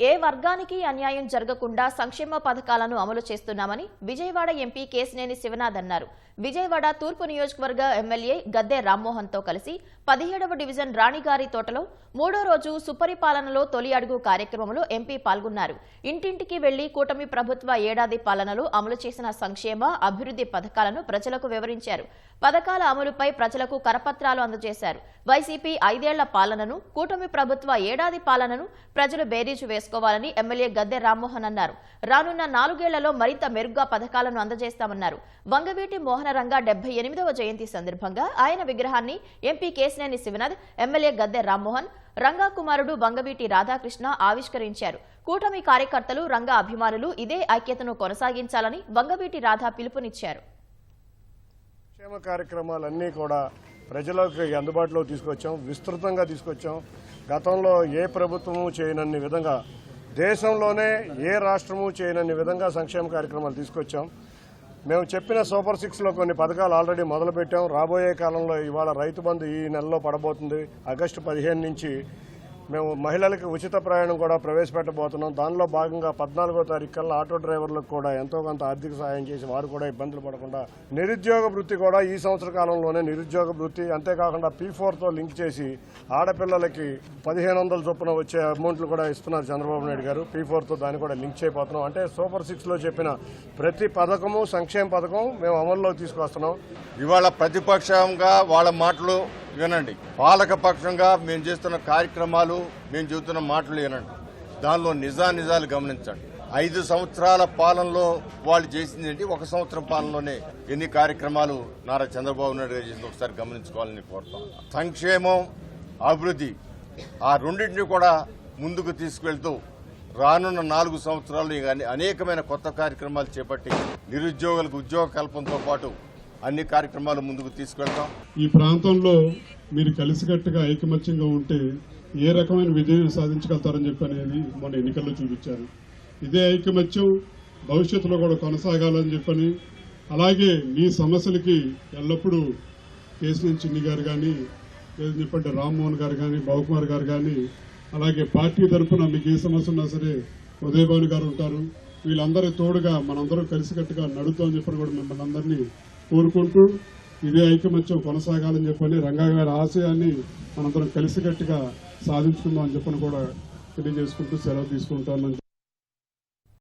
ఏ వర్గానికి అన్యాయం జరగకుండా సంక్షేమ పథకాలను అమలు చేస్తున్నామని విజయవాడ ఎంపీ కేసినేని శివనాథ్ అన్నారు. విజయవాడ తూర్పు నియోజకవర్గ ఎమ్మెల్యే గద్దె రామ్మోహన్తో కలిసి పదిహేడవ డివిజన్ రాణిగారి తోటలో మూడో రోజు సుపరిపాలనలో తొలి అడుగు కార్యక్రమంలో ఎంపీ పాల్గొన్నారు. ఇంటింటికి వెళ్ళి కూటమి ప్రభుత్వ ఏడాది పాలనలో అమలు చేసిన సంక్షేమ అభివృద్ధి పథకాలను ప్రజలకు వివరించారు. పథకాల అమలుపై ప్రజలకు కరపత్రాలు అందజేశారు. వైసీపీ ఐదేళ్ళ పాలనను కూటమి ప్రభుత్వ ఏడాది పాలనను ప్రజలు బేరీజు చేసుకోవాలని ఎమ్మెల్యే గద్దె రామ్మోహన్ అన్నారు. రానున్న నాలుగేళ్ళలో మరింత మెరుగ్గా పథకాలను అందజేస్తామన్నారు. వంగవీటి మోహనరంగ డెబ్బై ఎనిమిదవ జయంతి సందర్భంగా ఆయన విగ్రహాన్ని ఎంపీ కేసినేని శివనాథ్ ఎమ్మెల్యే గద్దె రామ్మోహన్ రంగా కుమారుడు వంగవీటి రాధాకృష్ణ ఆవిష్కరించారు. కూటమి కార్యకర్తలు రంగా అభిమానులు ఇదే ఐక్యతను కొనసాగించాలని వంగవీటి రాధా పిలుపునిచ్చారు. క్షేమ కార్యక్రమాలన్నీ కూడా ప్రజలకు అందుబాటులో తీసుకొచ్చాం విస్తృతంగా తీసుకొచ్చాం. గతంలో ఏ ప్రభుత్వము చేయనన్ని విధంగా దేశంలోనే ఏ రాష్ట్రము చేయనన్ని విధంగా సంక్షేమ కార్యక్రమాలు తీసుకొచ్చాం. మేము చెప్పిన సూపర్ సిక్స్లో కొన్ని పథకాలు ఆల్రెడీ మొదలుపెట్టాం. రాబోయే కాలంలో ఇవాళ రైతు బంధు ఈ నెలలో పడబోతుంది. ఆగస్టు పదిహేను నుంచి మేము మహిళలకు ఉచిత ప్రయాణం కూడా ప్రవేశపెట్టబోతున్నాం. దానిలో భాగంగా పద్నాలుగో తారీఖు కల్లా ఆటో డ్రైవర్లకు కూడా ఎంతో కొంత ఆర్థిక సహాయం చేసి వారు కూడా ఇబ్బందులు పడకుండా నిరుద్యోగ వృత్తి కూడా ఈ సంవత్సర కాలంలోనే నిరుద్యోగ వృత్తి అంతేకాకుండా పీ ఫోర్తో లింక్ చేసి ఆడపిల్లలకి పదిహేను వందల చొప్పున వచ్చే అమౌంట్లు కూడా ఇస్తున్నారు చంద్రబాబు నాయుడు గారు. పీ ఫోర్తో దాన్ని కూడా లింక్ చేయబోతున్నాం. అంటే సూపర్ సిక్స్లో చెప్పిన ప్రతి పథకము సంక్షేమ పథకం మేము అమల్లోకి తీసుకొస్తున్నాం ఇవాళ ప్రతిపక్షంగా వాళ్ళ మాటలు వినండి. పాలక పక్షంగా మేము చేస్తున్న కార్యక్రమాలు మేము చెబుతున్న మాటలు వినండి. దానిలో నిజా నిజాలు గమనించండి. ఐదు సంవత్సరాల పాలనలో వాళ్ళు చేసింది ఏంటి? ఒక సంవత్సరం పాలనలోనే ఎన్ని కార్యక్రమాలు నారా చంద్రబాబు నాయుడు గారు చేసింది ఒకసారి గమనించుకోవాలని కోరుతాం సంక్షేమం అభివృద్ధి ఆ రెండింటిని కూడా ముందుకు తీసుకెళ్తూ రానున్న నాలుగు సంవత్సరాలు అనేకమైన కొత్త కార్యక్రమాలు చేపట్టి నిరుద్యోగులకు ఉద్యోగ కల్పనతో పాటు అన్ని కార్యక్రమాలు ముందుకు తీసుకెళ్తాం. ఈ ప్రాంతంలో మీరు కలిసికట్టుగా ఐకమత్యంగా ఉంటే ఏ రకమైన విజయం సాధించగలుగుతారని చెప్పి అనేది మొన్న ఎన్నికల్లో చూపించారు. ఇదే ఐకమత్యం భవిష్యత్తులో కూడా కొనసాగాలని చెప్పని అలాగే మీ సమస్యలకి ఎల్లప్పుడూ కేసీఎన్ చిన్ని గారు కానీ లేదని చెప్పంటే రామ్మోహన్ గారు కానీ బాబుకుమార్ గారు కానీ అలాగే పార్టీ తరఫున మీకు ఏ సమస్య ఉన్నా సరే ఉదయభాను గారు ఉంటారు. వీళ్ళందరి తోడుగా మనందరం కలిసికట్టుగా నడుద్దామని చెప్పని కూడా మిమ్మల్ని అందరినీ కోరుకుంటూ ఇదే ఐకమత్యం కొనసాగాలని చెప్పని రంగా గారి ఆశయాన్ని మనందరం కలిసికట్టుగా సాధించుకుందాం అని చెప్పని కూడా తెలియజేసుకుంటూ సెలవు తీసుకుంటామని